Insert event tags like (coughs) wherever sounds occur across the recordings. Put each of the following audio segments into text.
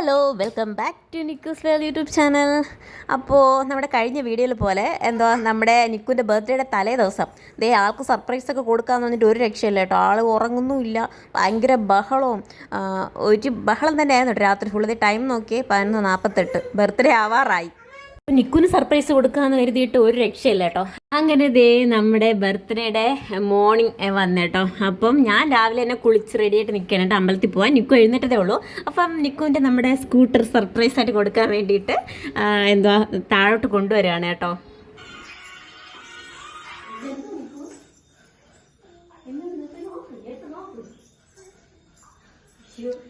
Hello welcome back to Nikku's വേൽ YouTube channel. അപ്പോൾ നമ്മുടെ കഴിഞ്ഞ വീഡിയോയിൽ പോലെ എന്തോ നമ്മുടെ നിക്കുവിന്റെ ബർത്ത്ഡേയുടെ തലേ ദിവസം. ദേ ആൾക്ക് സർപ്രൈസൊക്കെ ഒക്കെ കൊടുക്കാന്ന് പറഞ്ഞിട്ട് ഒരു രക്ഷയില്ല കേട്ടോ. ആൾ ഉറങ്ങുന്നുമില്ല. ഭയങ്കര ബഹളവും. ഒരു ബഹളം തന്നെയായിരുന്നു രാത്രി. ഫുള്ള് ടൈം നോക്കിയേ പതിനൊന്ന് നാൽപ്പത്തെട്ട് ബർത്ത്ഡേ ആവാറായി. നിക്കുന് സർപ്രൈസ് കൊടുക്കാന്ന് കരുതിയിട്ട് ഒരു രക്ഷയില്ല കേട്ടോ. അങ്ങനെ ദേ നമ്മുടെ ബർത്ത്ഡേയുടെ മോർണിംഗ് വന്നേട്ടോ അപ്പം ഞാൻ രാവിലെ തന്നെ കുളിച്ച് റെഡിയായിട്ട് നിൽക്കണം കേട്ടോ. അമ്പലത്തിൽ പോകാൻ നിക്കു എഴുന്നേറ്റതേ ഉള്ളൂ. അപ്പം നിക്കുവിന്റെ നമ്മുടെ സ്കൂട്ടർ സർപ്രൈസ് ആയിട്ട് കൊടുക്കാൻ വേണ്ടിയിട്ട് എന്തുവാ താഴോട്ട് കൊണ്ടുവരികയാണ് കേട്ടോ. നിക്ക്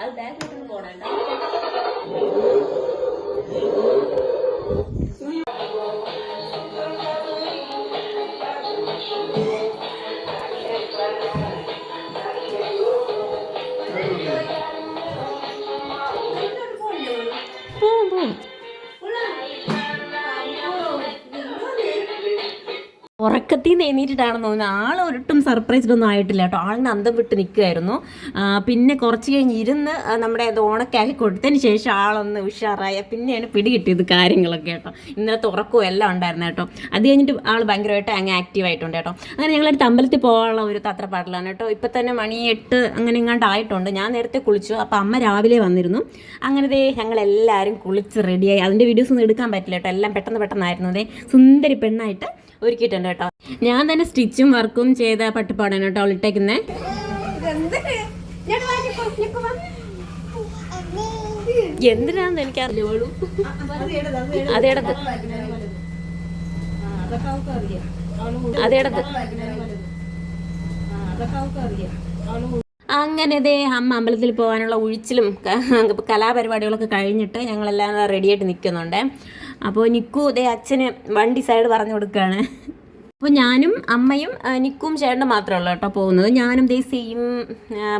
അത് ബാക്കിലോട്ട് പോകണ്ട ഉറക്കത്തിൽ നിന്ന് എണീറ്റിട്ടാണെന്ന് തോന്നുന്നു. ആൾ ഒരിട്ടും സർപ്രൈസ്ഡ് ഒന്നും ആയിട്ടില്ല കേട്ടോ. ആളിന് അന്തം വിട്ട് നിൽക്കുമായിരുന്നു പിന്നെ കുറച്ച് കഴിഞ്ഞ് ഇരുന്ന് നമ്മുടെ അത് ഓണക്കാക്കി കൊടുത്തതിന് ശേഷം ആളൊന്ന് ഉഷാറായ. പിന്നെയാണ് പിടി കിട്ടിയത് കാര്യങ്ങളൊക്കെ കേട്ടോ. ഇന്നലത്തെ ഉറക്കവും എല്ലാം ഉണ്ടായിരുന്നു കേട്ടോ. അത് കഴിഞ്ഞിട്ട് ആൾ ഭയങ്കരമായിട്ട് അങ്ങ് ആക്റ്റീവ് ആയിട്ടുണ്ട് കേട്ടോ. അങ്ങനെ ഞങ്ങളൊരു അമ്പലത്തിൽ പോകാനുള്ള ഒരു തത്രപ്പാടിലാണ് കേട്ടോ. ഇപ്പം തന്നെ മണി എട്ട് അങ്ങനെ ഇങ്ങാണ്ട് ആയിട്ടുണ്ട്. ഞാൻ നേരത്തെ കുളിച്ചു. അപ്പം അമ്മ രാവിലെ വന്നിരുന്നു. അങ്ങനെ ദേ ഞങ്ങളെല്ലാവരും കുളിച്ച് റെഡിയായി അതിന്റെ വീഡിയോസ് ഒന്നും എടുക്കാൻ പറ്റില്ല കേട്ടോ. എല്ലാം പെട്ടെന്ന് പെട്ടെന്നായിരുന്നു. ദേ സുന്ദരി പെണ്ണായിട്ട് ഒരുക്കിയിട്ടുണ്ട് കേട്ടോ. ഞാൻ തന്നെ സ്റ്റിച്ചും വർക്കും ചെയ്ത പട്ടുപാടാണ് കേട്ടോ അവളിട്ടേക്കുന്നത് എന്തിനാന്ന് എനിക്ക് അതേടത്ത് അതേടത്ത് അങ്ങനെ ദേ അമ്മ അമ്പലത്തിൽ പോകാനുള്ള ഉഴിച്ചിലും കലാപരിപാടികളൊക്കെ കഴിഞ്ഞിട്ട് ഞങ്ങളെല്ലാം റെഡിയായിട്ട് നിൽക്കുന്നുണ്ട്. അപ്പോൾ നിക്കു ഇതേ അച്ഛന് വണ്ടി സൈഡ് പറഞ്ഞു കൊടുക്കുകയാണ് അപ്പോൾ ഞാനും അമ്മയും നിക്കും ചേട്ടനും മാത്രമേ ഉള്ളൂ കേട്ടോ പോകുന്നത്. ഞാനും ദേ സെയിം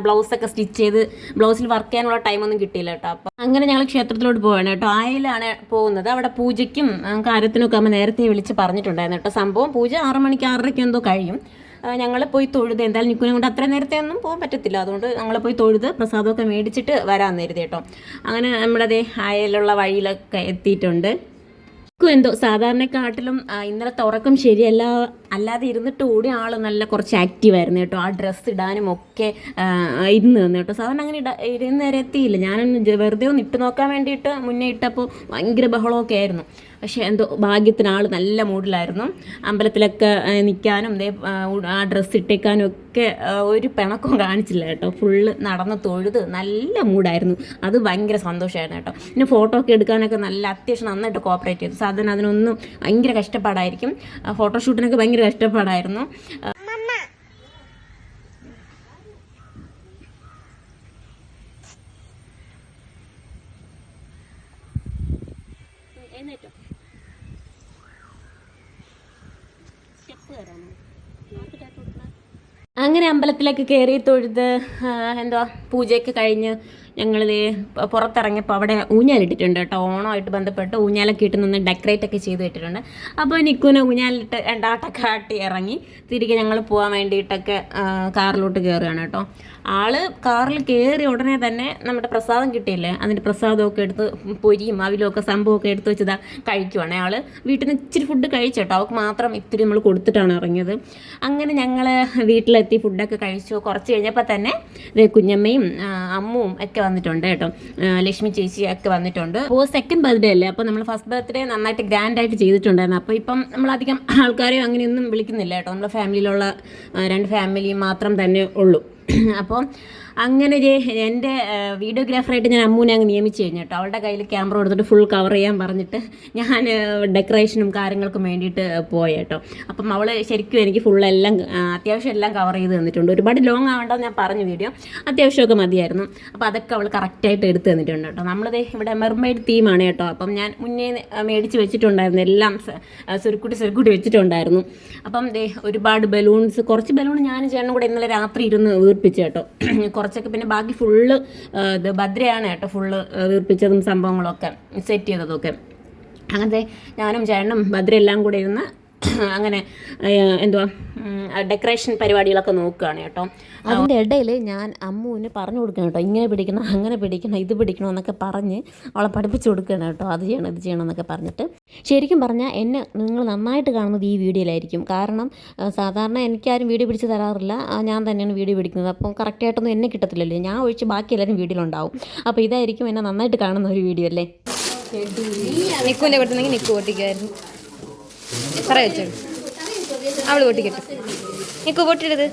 ബ്ലൗസൊക്കെ സ്റ്റിച്ച് ചെയ്ത് ബ്ലൗസിൽ വർക്ക് ചെയ്യാനുള്ള ടൈമൊന്നും കിട്ടിയില്ല കേട്ടോ. അപ്പോൾ അങ്ങനെ ഞങ്ങൾ ക്ഷേത്രത്തിലോട്ട് പോവാണ് കേട്ടോ. ആയിലാണ് പോകുന്നത്. അവിടെ പൂജയ്ക്കും കാര്യത്തിനൊക്കെ അമ്മ നേരത്തെ വിളിച്ച് പറഞ്ഞിട്ടുണ്ടായിരുന്നു കേട്ടോ സംഭവം. പൂജ ആറ് മണിക്ക് ആറരയ്ക്ക് എന്തോ കഴിയും. ഞങ്ങൾ പോയി തൊഴുത് എന്തായാലും നിൽക്കുന്ന കൊണ്ട് അത്ര നേരത്തെ ഒന്നും പോകാൻ പറ്റത്തില്ല. അതുകൊണ്ട് ഞങ്ങൾ പോയി തൊഴുത് പ്രസാദമൊക്കെ മേടിച്ചിട്ട് വരാമെന്ന് കരുതി കേട്ടോ. അങ്ങനെ നമ്മളതേ ആയലുള്ള വഴിയിലൊക്കെ എത്തിയിട്ടുണ്ട്. എന്തോ സാധാരണക്കാട്ടിലും ആ, ഇന്നലത്തെ ഉറക്കം ശരിയല്ല അല്ലാതെ ഇരുന്നിട്ട് കൂടി ആൾ നല്ല കുറച്ച് ആക്റ്റീവ് ആയിരുന്നു കേട്ടോ. ആ ഡ്രസ്സ് ഇടാനും ഒക്കെ ഇരുന്ന് നിന്ന് കേട്ടോ. സാധാരണ അങ്ങനെ ഇട ഇരുന്ന് നേരെ എത്തിയില്ല. ഞാനൊന്ന് വെറുതെ ഒന്ന് ഇട്ട് നോക്കാൻ വേണ്ടിയിട്ട് മുന്നേ ഇട്ടപ്പോൾ ഭയങ്കര ബഹളമൊക്കെ ആയിരുന്നു. പക്ഷേ എന്തോ ഭാഗ്യത്തിന് ആൾ നല്ല മൂഡിലായിരുന്നു. അമ്പലത്തിലൊക്കെ നിൽക്കാനും ആ, ഡ്രസ്സ് ഇട്ടേക്കാനും ഒക്കെ ഒരു പിണക്കവും കാണിച്ചില്ല കേട്ടോ. ഫുള്ള് നടന്ന് തൊഴുത് നല്ല മൂഡായിരുന്നു. അത് ഭയങ്കര സന്തോഷമായിരുന്നു കേട്ടോ. പിന്നെ ഫോട്ടോ ഒക്കെ എടുക്കാനൊക്കെ നല്ല അത്യാവശ്യം നന്നായിട്ട് കോപ്പറേറ്റ് ചെയ്തു. സാധാരണ അതിനൊന്നും ഭയങ്കര കഷ്ടപ്പാടായിരിക്കും. ഫോട്ടോഷൂട്ടിനൊക്കെ ഭയങ്കര കഷ്ടപ്പാടായിരുന്നു. ഇഷ്ടപ്പെടായിരുന്നു അങ്ങനെ അമ്പലത്തിലേക്ക് കയറി തൊഴുത് എന്തോ പൂജയൊക്കെ കഴിഞ്ഞ് ഞങ്ങൾ പുറത്തിറങ്ങിയപ്പോൾ അവിടെ ഊഞ്ഞാലിട്ടിട്ടുണ്ട് കേട്ടോ. ഓണമായിട്ട് ബന്ധപ്പെട്ട് ഊഞ്ഞാലൊക്കെ ഇട്ട് നിന്ന് ഡെക്കറേറ്റ് ഒക്കെ ചെയ്ത് ഇട്ടിട്ടുണ്ട് അപ്പോൾ നിക്കുനെ ഊഞ്ഞാലിട്ട് രണ്ടാട്ടൊക്കെ ആട്ടി ഇറങ്ങി തിരികെ ഞങ്ങൾ പോകാൻ വേണ്ടിയിട്ടൊക്കെ കാറിലോട്ട് കയറുകയാണ് കേട്ടോ. ആൾ കാറിൽ കയറി ഉടനെ തന്നെ നമ്മുടെ പ്രസാദം കിട്ടിയില്ലേ? അതിന്റെ പ്രസാദമൊക്കെ എടുത്ത് പൊരിയും അവിലൊക്കെ സംഭവമൊക്കെ എടുത്ത് വെച്ചതാ കഴിക്കുവാണ് ആൾ. വീട്ടിൽ നിന്ന് ഇച്ചിരി ഫുഡ് കഴിച്ചോട്ടോ. അവൾക്ക് മാത്രം ഇത്തിരി നമ്മൾ കൊടുത്തിട്ടാണ് ഇറങ്ങിയത്. അങ്ങനെ ഞങ്ങൾ വീട്ടിലെത്തി ഫുഡൊക്കെ കഴിച്ചു. കുറച്ച് കഴിഞ്ഞപ്പോൾ തന്നെ കുഞ്ഞമ്മയും അമ്മുവും ഒക്കെ വന്നിട്ടുണ്ട് കേട്ടോ. ലക്ഷ്മി ചേച്ചി ഒക്കെ വന്നിട്ടുണ്ട്. അപ്പോൾ സെക്കൻഡ് ബർത്ത്ഡേ അല്ലേ? അപ്പോൾ നമ്മൾ ഫസ്റ്റ് ബർത്ത്ഡേ നന്നായിട്ട് ഗ്രാൻഡ് ആയിട്ട് ചെയ്തിട്ടുണ്ടായിരുന്നു. അപ്പോൾ ഇപ്പം നമ്മളധികം ആൾക്കാരെയും അങ്ങനെയൊന്നും വിളിക്കുന്നില്ല കേട്ടോ. നമ്മുടെ ഫാമിലിയിലുള്ള രണ്ട് ഫാമിലി മാത്രം തന്നെ ഉള്ളൂ. അപ്പോൾ അങ്ങനെ എന്റെ വീഡിയോഗ്രാഫറായിട്ട് ഞാൻ അമ്മൂനെ അങ്ങ് നിയമിച്ചു കഴിഞ്ഞു കേട്ടോ. അവളുടെ കയ്യിൽ ക്യാമറ കൊടുത്തിട്ട് ഫുൾ കവർ ചെയ്യാൻ പറഞ്ഞിട്ട് ഞാൻ ഡെക്കറേഷനും കാര്യങ്ങൾക്കും വേണ്ടിയിട്ട് പോയി കേട്ടോ. അപ്പം അവൾ ശരിക്കും എനിക്ക് ഫുൾ എല്ലാം അത്യാവശ്യം എല്ലാം കവർ ചെയ്ത് തന്നിട്ടുണ്ട്. ഒരുപാട് ലോങ് ആവേണ്ടെന്ന് ഞാൻ പറഞ്ഞു വീഡിയോ അത്യാവശ്യമൊക്കെ മതിയായിരുന്നു. അപ്പോൾ അതൊക്കെ അവൾ കറക്റ്റായിട്ട് എടുത്ത് തന്നിട്ടുണ്ട് കേട്ടോ. നമ്മളിത് ഇവിടെ മെർമെയ്ഡ് തീമാണ് കേട്ടോ. അപ്പം ഞാൻ മുന്നേ മേടിച്ച് വെച്ചിട്ടുണ്ടായിരുന്നു. എല്ലാം സുരുക്കുട്ടി സുരുക്കുട്ടി വെച്ചിട്ടുണ്ടായിരുന്നു. അപ്പം ദേ ഒരുപാട് ബലൂൺസ് കുറച്ച് ബലൂൺ ഞാൻ ചേട്ടനും കൂടെ ഇന്നലെ രാത്രി ഇരുന്ന് വീർപ്പിച്ചു കേട്ടോ. കുറച്ചൊക്കെ പിന്നെ ബാക്കി ഫുള്ള് ഇത് ഭദ്രയാണ് കേട്ടോ ഫുള്ള് വീർപ്പിച്ചതും സംഭവങ്ങളൊക്കെ സെറ്റ് ചെയ്തതൊക്കെ. അങ്ങനത്തെ ഞാനും ചേട്ടനും ഭദ്ര എല്ലാം കൂടെ ഇരുന്ന് (coughs) അങ്ങനെ എന്തുവാ ഡെക്കറേഷൻ പരിപാടികളൊക്കെ നോക്കുകയാണ് കേട്ടോ. അതിന്റെ ഇടയിൽ ഞാൻ അമ്മുവിന് പറഞ്ഞു കൊടുക്കണം കേട്ടോ. ഇങ്ങനെ പിടിക്കണം അങ്ങനെ പിടിക്കണം ഇത് പിടിക്കണം എന്നൊക്കെ പറഞ്ഞ് അവളെ പഠിപ്പിച്ചു കൊടുക്കണം കേട്ടോ. അത് ചെയ്യണം ഇത് ചെയ്യണം എന്നൊക്കെ പറഞ്ഞിട്ട്. ശരിക്കും പറഞ്ഞാൽ എന്നെ നിങ്ങൾ നന്നായിട്ട് കാണുന്നത് ഈ വീഡിയോയിലായിരിക്കും. കാരണം സാധാരണ എനിക്കാരും വീഡിയോ പിടിച്ച് തരാറില്ല. ഞാൻ തന്നെയാണ് വീഡിയോ പിടിക്കുന്നത്. അപ്പം കറക്റ്റായിട്ടൊന്നും എന്നെ കിട്ടത്തില്ലല്ലോ. ഞാൻ ഒഴിച്ച് ബാക്കി എല്ലാവരും വീഡിയോയിലുണ്ടാവും അപ്പോൾ ഇതായിരിക്കും എന്നെ നന്നായിട്ട് കാണുന്ന ഒരു വീഡിയോ അല്ലേ? നിൽക്കൂല്ലേ കൊടുത്തെങ്കിൽ നിക്കു പൊട്ടിക്കുമായിരുന്നു പറ വെച്ചോ. അവൾ പൊട്ടിക്കട്ടെ. നിക്കു പൊട്ടിടത്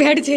മേടിച്ച്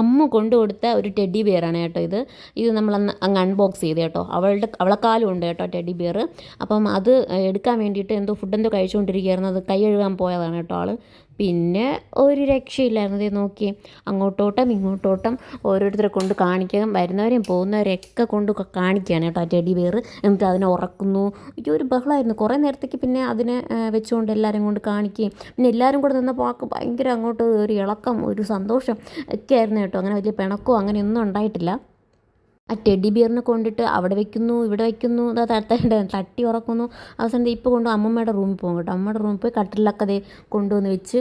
അമ്മ കൊണ്ടു കൊടുത്ത ഒരു ടെഡി ബിയറാണ് കേട്ടോ ഇത്. ഇത് നമ്മൾ അങ്ങ് അൺബോക്സ് ചെയ്ത് കേട്ടോ. അവളുടെ കാലും ഉണ്ട് കേട്ടോ ടെഡി ബിയർ അപ്പം അത് എടുക്കാൻ വേണ്ടിയിട്ട് എന്തോ ഫുഡ് എന്തോ കഴിച്ചുകൊണ്ടിരിക്കുകയായിരുന്നു. അത് കൈ കഴുകാൻ പോയതാണ് കേട്ടോ ആൾ പിന്നെ ഒരു രക്ഷയില്ലായിരുന്നു. നോക്കി അങ്ങോട്ടോട്ടം ഇങ്ങോട്ടോട്ടം ഓരോരുത്തരെ കൊണ്ട് കാണിക്കാൻ വരുന്നവരെയും പോകുന്നവരെയൊക്കെ കൊണ്ട് കാണിക്കുകയാണ് കേട്ടോ ആ ടെഡി ബിയർ. എന്നിട്ട് അതിനെ ഉറക്കുന്നു. ഇത് ഒരു ബഹളമായിരുന്നു കുറേ നേരത്തേക്ക് പിന്നെ അതിനെ വെച്ചുകൊണ്ട് എല്ലാവരും കൊണ്ട് കാണിക്കുകയും പിന്നെ എല്ലാവരും കൂടെ നിന്നപ്പോൾ ആൾക്ക് ഭയങ്കര അങ്ങോട്ട് ഒരു ഇളക്കം ഒരു സന്തോഷം ഒക്കെ ആയിരുന്നു കേട്ടോ. അങ്ങനെ വലിയ പിണക്കോ അങ്ങനെയൊന്നും ഉണ്ടായിട്ടില്ല. ആ ടെഡി ബിയറിനെ കൊണ്ടിട്ട് അവിടെ വെക്കുന്നു ഇവിടെ വെക്കുന്നു ഇതാ തട്ടി ഉറക്കുന്നു. അവസാനം ഇപ്പോൾ കൊണ്ട് അമ്മമ്മയുടെ റൂമിൽ പോകും കേട്ടോ. അമ്മയുടെ റൂമിൽ പോയി കട്ടിലൊക്കെ ദേ കൊണ്ടുവന്ന് വെച്ച്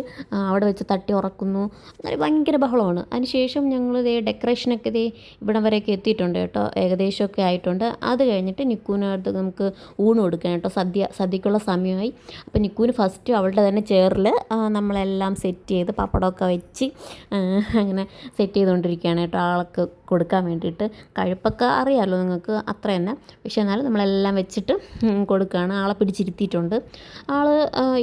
അവിടെ വെച്ച് തട്ടി ഉറക്കുന്നു. അങ്ങനെ ഭയങ്കര ബഹളമാണ്. അതിനുശേഷം ഞങ്ങൾ ദേ ഡെക്കറേഷനൊക്കെ ദേ ഇവിടം വരെയൊക്കെ എത്തിയിട്ടുണ്ട് കേട്ടോ. ഏകദേശമൊക്കെ ആയിട്ടുണ്ട്. അത് കഴിഞ്ഞിട്ട് നിക്കൂനടുത്ത് നമുക്ക് ഊണ് കൊടുക്കാൻ കേട്ടോ. സദ്യ സദ്യക്കുള്ള സമയമായി. അപ്പോൾ നിക്കൂന് ഫസ്റ്റ് അവളുടെ തന്നെ ചെയറിൽ നമ്മളെല്ലാം സെറ്റ് ചെയ്ത് പപ്പടമൊക്കെ വെച്ച് അങ്ങനെ സെറ്റ് ചെയ്തുകൊണ്ടിരിക്കുകയാണ് കേട്ടോ. ആൾക്ക് കൊടുക്കാൻ വേണ്ടിയിട്ട് കഴുപ്പൊക്കെ അറിയാമല്ലോ നിങ്ങൾക്ക് അത്ര തന്നെ. പക്ഷേ എന്നാലും നമ്മളെല്ലാം വെച്ചിട്ട് കൊടുക്കുകയാണ് ആളെ പിടിച്ചിരുത്തിയിട്ടുണ്ട്. ആൾ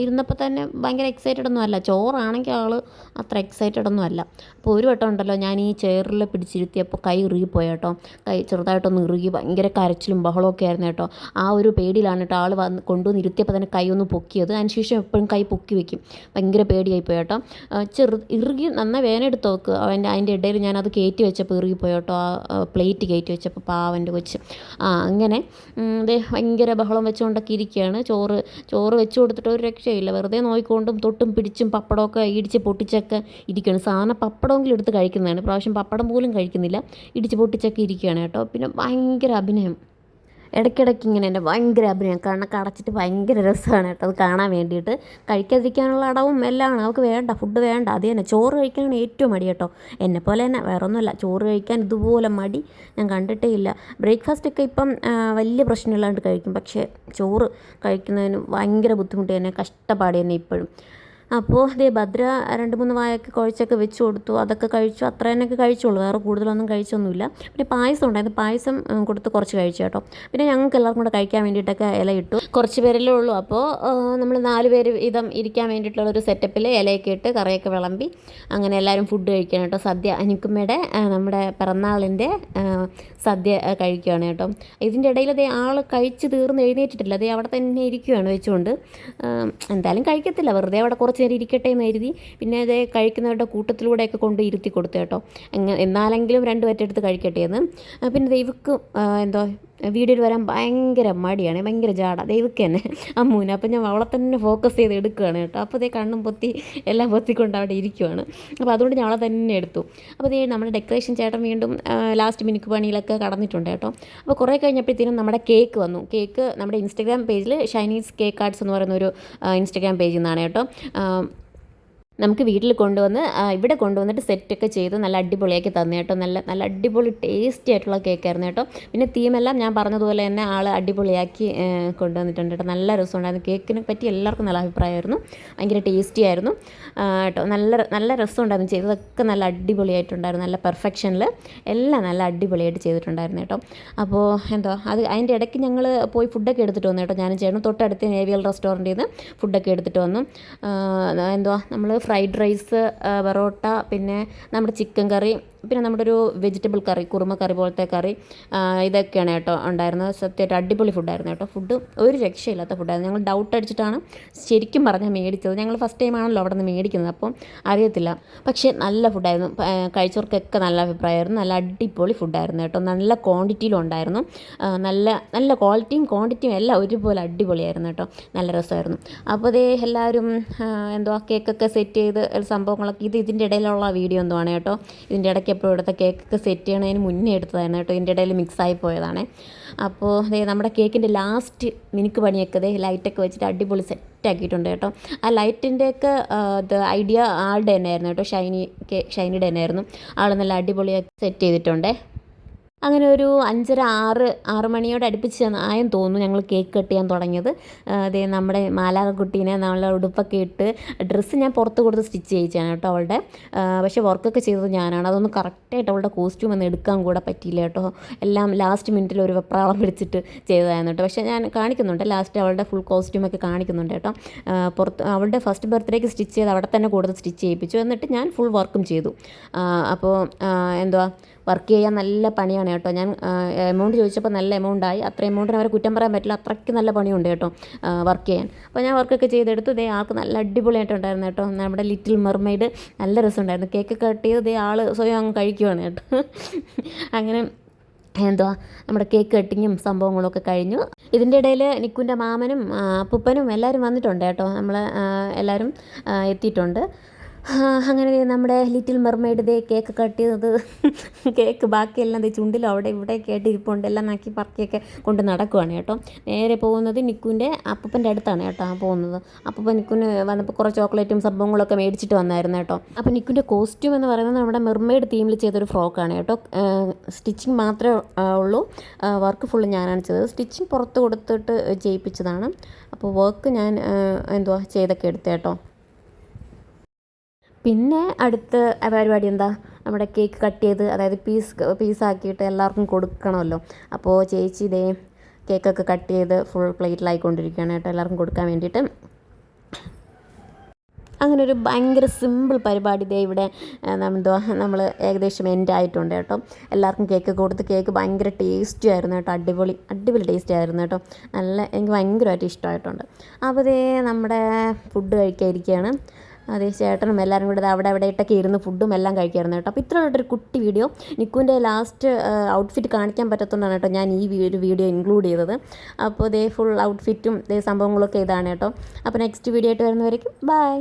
ഇരുന്നപ്പോൾ തന്നെ ഭയങ്കര എക്സൈറ്റഡ് ഒന്നും അല്ല. ചോറാണെങ്കിൽ ആൾ അത്ര എക്സൈറ്റഡ് ഒന്നും അല്ല. അപ്പോൾ ഒരു വട്ടം ഉണ്ടല്ലോ ഞാൻ ഈ ചെയറിൽ പിടിച്ചിരുത്തിയപ്പോൾ കൈ ഇറുകിപ്പോയി കേട്ടോ. കൈ ചെറുതായിട്ടൊന്ന് ഇറുകി ഭയങ്കര കരച്ചിലും ബഹളമൊക്കെ ആയിരുന്നു കേട്ടോ. ആ ഒരു പേടിയിലാണ് കേട്ടോ ആൾ വന്ന് കൊണ്ടുവന്ന് ഇരുത്തിയപ്പോൾ തന്നെ കൈ ഒന്ന് പൊക്കിയത്. അതിനുശേഷം എപ്പോഴും കൈ പൊക്കി വെക്കും. ഭയങ്കര പേടിയായിപ്പോയി കേട്ടോ. ആ, ചെറു ഇറുകി നന്നായി വേനെടുത്ത് നോക്ക്. അവന്റെ അതിന്റെ ഇടയിൽ ഞാനത് കയറ്റി വെച്ചപ്പോൾ ഇറുകിപ്പോയ കേട്ടോ. ആ പ്ലേറ്റ് കയറ്റി വെച്ചപ്പോൾ പാവന്റെ കൊച്ച്. ആ അങ്ങനെ ഭയങ്കര ബഹളം വെച്ചുകൊണ്ടൊക്കെ ഇരിക്കുകയാണ്. ചോറ് ചോറ് വെച്ച് കൊടുത്തിട്ട് ഒരു രക്ഷയില്ല. വെറുതെ നോയിക്കൊണ്ടും തൊട്ടും പിടിച്ചും പപ്പടമൊക്കെ ഇടിച്ച് പൊട്ടിച്ചൊക്കെ ഇരിക്കുകയാണ്. സാധാരണ പപ്പടമെങ്കിലും എടുത്ത് കഴിക്കുന്നതാണ്. പ്രാവശ്യം പപ്പടം പോലും കഴിക്കുന്നില്ല. ഇടിച്ച് പൊട്ടിച്ചൊക്കെ ഇരിക്കുകയാണ് കേട്ടോ. പിന്നെ ഭയങ്കര അഭിനയം. ഇടയ്ക്കിടയ്ക്ക് ഇങ്ങനെ എന്റെ ഭയങ്കര അഭിനയം. കണ്ണൊക്കെ അടച്ചിട്ട് ഭയങ്കര രസമാണ് കേട്ടോ. അത് കാണാൻ വേണ്ടിയിട്ട്. കഴിക്കാതിരിക്കാനുള്ള അടവും എല്ലാമാണ്. അവൾക്ക് വേണ്ട ഫുഡ് വേണ്ട. അത് തന്നെ. ചോറ് കഴിക്കാനാണ് ഏറ്റവും മടി കേട്ടോ. എന്നെ പോലെ തന്നെ. വേറെ ഒന്നുമില്ല. ചോറ് കഴിക്കാൻ ഇതുപോലെ മടി ഞാൻ കണ്ടിട്ടേ ഇല്ല. ബ്രേക്ക്ഫാസ്റ്റൊക്കെ ഇപ്പം വലിയ പ്രശ്നമില്ലാണ്ട് കഴിക്കും. പക്ഷേ ചോറ് കഴിക്കുന്നതിന് ഭയങ്കര ബുദ്ധിമുട്ട് തന്നെ. കഷ്ടപ്പാട് തന്നെ ഇപ്പോഴും. അപ്പോൾ ദേ ഭദ്ര രണ്ട് മൂന്ന് വായൊക്കെ കുഴച്ചൊക്കെ വെച്ച് കൊടുത്തു. അതൊക്കെ കഴിച്ചു. അത്ര തന്നെയൊക്കെ കഴിച്ചുള്ളൂ. വേറെ കൂടുതലൊന്നും കഴിച്ചൊന്നുമില്ല. പിന്നെ പായസം ഉണ്ടായിരുന്നു. പായസം കൊടുത്ത് കുറച്ച് കഴിച്ചു കേട്ടോ. പിന്നെ ഞങ്ങൾക്ക് എല്ലാവർക്കും കൂടെ കഴിക്കാൻ വേണ്ടിയിട്ടൊക്കെ ഇല ഇട്ടു. കുറച്ച് പേരല്ലേ ഉള്ളൂ. അപ്പോൾ നമ്മൾ നാല് പേര് ഇതം ഇരിക്കാൻ വേണ്ടിയിട്ടുള്ള ഒരു സെറ്റപ്പിൽ ഇലയൊക്കെ ഇട്ട് കറിയൊക്കെ വിളമ്പി അങ്ങനെ എല്ലാവരും ഫുഡ് കഴിക്കണം കേട്ടോ. സദ്യ അനിക്കുമ്മയുടെ നമ്മുടെ പിറന്നാളിന്റെ സദ്യ കഴിക്കുകയാണ് കേട്ടോ. ഇതിന്റെ ഇടയിൽ അതേ ആൾ കഴിച്ച് തീർന്ന് എഴുന്നേറ്റിട്ടില്ല. അതേ അവിടെ തന്നെ ഇരിക്കുകയാണ് വെച്ചുകൊണ്ട്. എന്തായാലും കഴിക്കത്തില്ല. വെറുതെ അവിടെ കുറച്ച് നേരം ഇരിക്കട്ടെ എന്ന് കരുതി. പിന്നെ അത് കഴിക്കുന്നവരുടെ കൂട്ടത്തിലൂടെയൊക്കെ കൊണ്ട് ഇരുത്തി കൊടുത്തു കേട്ടോ. എന്നാലെങ്കിലും രണ്ട് പറ്റെടുത്ത് കഴിക്കട്ടെ എന്ന്. പിന്നെ ദൈവക്കും എന്തോ വീഡിയോയിൽ വരാൻ ഭയങ്കര മടിയാണ് ഭയങ്കര ജാട. ദൈവക്ക് തന്നെ അമ്മൂന്. അപ്പം ഞാൻ അവളെ തന്നെ ഫോക്കസ് ചെയ്ത് എടുക്കുകയാണ് കേട്ടോ. അപ്പോൾ അതേ കണ്ണും പൊത്തി എല്ലാം പൊത്തിക്കൊണ്ട് അവിടെ ഇരിക്കുവാണ്. അപ്പോൾ അതുകൊണ്ട് ഞാൻ അവളെ തന്നെ എടുത്തു. അപ്പോൾ ദേ നമ്മുടെ ഡെക്കറേഷൻ ചേട്ടൻ വീണ്ടും ലാസ്റ്റ് മിനുക്ക് പണിയിലൊക്കെ കടന്നിട്ടുണ്ട് കേട്ടോ. അപ്പോൾ കുറേ കഴിഞ്ഞപ്പോഴത്തേനും നമ്മുടെ കേക്ക് വന്നു. കേക്ക് നമ്മുടെ ഇൻസ്റ്റഗ്രാം പേജിൽ ഷൈനീസ് കേക്ക് ആർട്സ് എന്ന് പറയുന്ന ഒരു ഇൻസ്റ്റഗ്രാം പേജിൽ നിന്നാണ് കേട്ടോ. നമുക്ക് വീട്ടിൽ കൊണ്ടുവന്ന് ഇവിടെ കൊണ്ടുവന്നിട്ട് സെറ്റൊക്കെ ചെയ്ത് നല്ല അടിപൊളിയാക്കി തന്നു കേട്ടോ. നല്ല നല്ല അടിപൊളി ടേസ്റ്റി ആയിട്ടുള്ള കേക്കായിരുന്നു കേട്ടോ. പിന്നെ തീമെല്ലാം ഞാൻ പറഞ്ഞതുപോലെ തന്നെ ആൾ അടിപൊളിയാക്കി കൊണ്ടുവന്നിട്ടുണ്ട് കേട്ടോ. നല്ല രസമുണ്ടായിരുന്നു. കേക്കിനെ പറ്റി എല്ലാവർക്കും നല്ല അഭിപ്രായമായിരുന്നു. ഭയങ്കര ടേസ്റ്റി ആയിരുന്നു. കേട്ടോ. നല്ല നല്ല രസമുണ്ടായിരുന്നു. ചെയ്തതൊക്കെ നല്ല അടിപൊളിയായിട്ടുണ്ടായിരുന്നു. നല്ല പെർഫെക്ഷനിൽ എല്ലാം നല്ല അടിപൊളിയായിട്ട് ചെയ്തിട്ടുണ്ടായിരുന്നു കേട്ടോ. അപ്പോൾ എന്തോ അത് അതിന്റെ ഇടയ്ക്ക് ഞങ്ങൾ പോയി ഫുഡൊക്കെ എടുത്തിട്ട് വന്നു കേട്ടോ. ഞാനും ചേട്ടനും തൊട്ടടുത്ത് നേവിയൽ റെസ്റ്റോറന്റിൽ നിന്ന് ഫുഡൊക്കെ എടുത്തിട്ട് വന്നു. എന്തോ നമ്മൾ ഫ്രൈഡ് റൈസ് പൊറോട്ട പിന്നെ നമ്മുടെ ചിക്കൻ കറി പിന്നെ നമ്മുടെ ഒരു വെജിറ്റബിൾ കറി കുറുമ കറി പോലത്തെ കറി ഇതൊക്കെയാണ് കേട്ടോ ഉണ്ടായിരുന്നത്. സത്യമായിട്ട് അടിപൊളി ഫുഡായിരുന്നു കേട്ടോ. ഫുഡ് ഒരു രക്ഷയില്ലാത്ത ഫുഡായിരുന്നു ഞങ്ങൾ ഡൗട്ട് അടിച്ചിട്ടാണ് ശരിക്കും പറഞ്ഞാൽ മേടിച്ചത്. ഞങ്ങൾ ഫസ്റ്റ് ടൈം ആണല്ലോ അവിടെ നിന്ന് മേടിക്കുന്നത്. അപ്പം അറിയത്തില്ല. പക്ഷേ നല്ല ഫുഡായിരുന്നു കഴിച്ചവർക്കൊക്കെ നല്ല അഭിപ്രായമായിരുന്നു. നല്ല അടിപൊളി ഫുഡായിരുന്നു കേട്ടോ. നല്ല ക്വാണ്ടിറ്റിയിലും ഉണ്ടായിരുന്നു. നല്ല നല്ല ക്വാളിറ്റിയും ക്വാണ്ടിറ്റിയും എല്ലാം ഒരുപോലെ അടിപൊളിയായിരുന്നു കേട്ടോ. നല്ല രസമായിരുന്നു. അപ്പോൾ അതേ എല്ലാവരും എന്തോ കേക്കൊക്കെ സെറ്റ് ചെയ്ത് സംഭവങ്ങളൊക്കെ ഇത് ഇതിന്റെ ഇടയിലുള്ള വീഡിയോ എന്തോ ആണ് കേട്ടോ. ഇതിന്റെ ഇടയ്ക്ക് എപ്പോഴും കേക്ക് കേക്കൊക്കെ സെറ്റ് ചെയ്യണതിന് മുന്നേ എടുത്തതായിരുന്നു കേട്ടോ. ഇതിന്റെ ഇടയിൽ മിക്സായി പോയതാണ്. അപ്പോൾ നമ്മുടെ കേക്കിന്റെ ലാസ്റ്റ് മിനുക്ക് പണിയൊക്കെ ദേ ലൈറ്റൊക്കെ വെച്ചിട്ട് അടിപൊളി സെറ്റാക്കിയിട്ടുണ്ട് കേട്ടോ. ആ ലൈറ്റിന്റെയൊക്കെ ഇത് ഐഡിയ ആളുടെ തന്നെയായിരുന്നു കേട്ടോ. ഷൈനി ഷൈനിയുടെ തന്നെയായിരുന്നു. ആൾ നല്ല അടിപൊളിയാക്കി സെറ്റ് ചെയ്തിട്ടുണ്ടേ. അങ്ങനെ ഒരു അഞ്ചര ആറ് ആറ് മണിയോട് അടുപ്പിച്ച് ആയെന്ന് തോന്നുന്നു ഞങ്ങൾ കേക്ക് കട്ട് ചെയ്യാൻ തുടങ്ങിയത്. അതേ നമ്മുടെ മാലാകുട്ടീനെ നമ്മളെ ഉടുപ്പൊക്കെ ഇട്ട് ഡ്രസ്സ് ഞാൻ പുറത്ത് കൊടുത്ത് സ്റ്റിച്ച് ചെയ്യിച്ചാണ് കേട്ടോ അവളുടെ. പക്ഷേ വർക്കൊക്കെ ചെയ്തത് ഞാനാണ്. അതൊന്നും കറക്റ്റായിട്ട് അവളുടെ കോസ്റ്റ്യൂം ഒന്നും എടുക്കാൻ കൂടെ പറ്റിയില്ല കേട്ടോ. എല്ലാം ലാസ്റ്റ് മിനിറ്റിൽ ഒരു വെപ്രാളം പിടിച്ചിട്ട് ചെയ്തതായിരുന്നു കേട്ടോ. പക്ഷേ ഞാൻ കാണിക്കുന്നുണ്ട്. ലാസ്റ്റ് അവളുടെ ഫുൾ കോസ്റ്റ്യൂമൊക്കെ കാണിക്കുന്നുണ്ട് കേട്ടോ. പുറത്ത് അവളുടെ ഫസ്റ്റ് ബർത്ത്ഡേക്ക് സ്റ്റിച്ച് ചെയ്ത് അവിടെ തന്നെ കൊടുത്ത് സ്റ്റിച്ച് ചെയ്യിപ്പിച്ചു. എന്നിട്ട് ഞാൻ ഫുൾ വർക്കും ചെയ്തു. അപ്പോൾ എന്തുവാ? വർക്ക് ചെയ്യാൻ നല്ല പണിയാണ് കേട്ടോ. ഞാൻ എമൗണ്ട് ചോദിച്ചപ്പോൾ നല്ല എമൗണ്ട് ആയി. അത്ര എമൗണ്ടിന് അവരെ കുറ്റം പറയാൻ പറ്റില്ല. അത്രയ്ക്ക് നല്ല പണിയുണ്ട് കേട്ടോ വർക്ക് ചെയ്യാൻ. അപ്പോൾ ഞാൻ വർക്കൊക്കെ ചെയ്തെടുത്തു. ഇതേ ആൾക്ക് നല്ല അടിപൊളിയായിട്ടുണ്ടായിരുന്നു കേട്ടോ. നമ്മുടെ ലിറ്റിൽ മെർമെയ്ഡ് നല്ല രസമുണ്ടായിരുന്നു. കേക്ക് കട്ട് ചെയ്ത് ഇതേ ആൾ സ്വയം അങ്ങ് കഴിക്കുവാണ് കേട്ടോ. അങ്ങനെ എന്തുവാ നമ്മുടെ കേക്ക് കട്ടിങ്ങും സംഭവങ്ങളൊക്കെ കഴിഞ്ഞു. ഇതിന്റെ ഇടയിൽ നിക്കുന്റെ മാമനും പുപ്പനും അപ്പൂപ്പനും എല്ലാവരും വന്നിട്ടുണ്ട് കേട്ടോ. നമ്മൾ എല്ലാവരും എത്തിയിട്ടുണ്ട്. അങ്ങനെ നമ്മുടെ ലിറ്റിൽ മെർമെയ്ഡ് ദേ കേക്ക് കട്ട് ചെയ്തത്. കേക്ക് ബാക്കിയെല്ലാം ദേ ചുണ്ടിലും അവിടെ ഇവിടെ കേട്ട് ഇരിപ്പുണ്ട്. എല്ലാം നാക്കി പറക്കിയൊക്കെ കൊണ്ട് നടക്കുവാണ് കേട്ടോ. നേരെ പോകുന്നത് നിക്കുവിന്റെ അപ്പൂപ്പന്റെ അടുത്താണ് കേട്ടോ പോകുന്നത്. അപ്പൂപ്പൻ നിക്കുന് വന്നപ്പോൾ കുറേ ചോക്ലേറ്റും സംഭവങ്ങളൊക്കെ മേടിച്ചിട്ട് വന്നായിരുന്നു കേട്ടോ. അപ്പോൾ നിക്കുന്റെ കോസ്റ്റ്യൂം എന്ന് പറയുന്നത് നമ്മുടെ മെർമെയ്ഡ് തീമിൽ ചെയ്തൊരു ഫ്രോക്കാണ് കേട്ടോ. സ്റ്റിച്ചിങ് മാത്രമേ ഉള്ളൂ. വർക്ക് ഫുള്ള് ഞാനാണ് ചെയ്തത്. സ്റ്റിച്ചിങ് പുറത്ത് കൊടുത്തിട്ട് ചെയ്യിപ്പിച്ചതാണ്. അപ്പോൾ വർക്ക് ഞാൻ എന്തുവാ ചെയ്തൊക്കെ എടുത്തേ കേട്ടോ. പിന്നെ അടുത്ത പരിപാടി എന്താ? നമ്മുടെ കേക്ക് കട്ട് ചെയ്ത് അതായത് പീസ് പീസാക്കിയിട്ട് എല്ലാവർക്കും കൊടുക്കണമല്ലോ. അപ്പോൾ ചേച്ചി ഇതേ കേക്കൊക്കെ കട്ട് ചെയ്ത് ഫുൾ പ്ലേറ്റിലായിക്കൊണ്ടിരിക്കുകയാണ് കേട്ടോ. എല്ലാവർക്കും കൊടുക്കാൻ വേണ്ടിയിട്ട്. അങ്ങനെ ഒരു ഭയങ്കര സിമ്പിൾ പരിപാടി ഇതേ ഇവിടെ എന്തോ നമ്മൾ ഏകദേശം എൻഡ് ആയിട്ടുണ്ട് കേട്ടോ. എല്ലാവർക്കും കേക്ക് കൊടുത്ത് കേക്ക് ഭയങ്കര ടേസ്റ്റി ആയിരുന്നു കേട്ടോ. അടിപൊളി അടിപൊളി ടേസ്റ്റി ആയിരുന്നു കേട്ടോ. നല്ല എനിക്ക് ഭയങ്കരമായിട്ട് ഇഷ്ടമായിട്ടുണ്ട്. അപ്പോൾ ഇതേ നമ്മുടെ ഫുഡ് കഴിക്കാതിരിക്കുകയാണ് അതേ ചേട്ടനും എല്ലാവരും കൂടെ അവിടെ അവിടെ ഇട്ടൊക്കെ ഇരുന്ന് ഫുഡും എല്ലാം കഴിക്കായിരുന്നു കേട്ടോ. അപ്പോൾ ഇത്ര ഒരു കുട്ടി വീഡിയോ നിക്കുവിന്റെ ലാസ്റ്റ് ഔട്ട്ഫിറ്റ് കാണിക്കാൻ പറ്റത്തുകൊണ്ടാണ് കേട്ടോ ഞാൻ ഈ ഒരു വീഡിയോ ഇൻക്ലൂഡ് ചെയ്തത്. അപ്പോൾ ഇതേ ഫുൾ ഔട്ട്ഫിറ്റും ഇതേ സംഭവങ്ങളൊക്കെ ഇതാണ് കേട്ടോ. അപ്പോൾ നെക്സ്റ്റ് വീഡിയോ ആയിട്ട് വരുന്നവരേക്കും ബൈ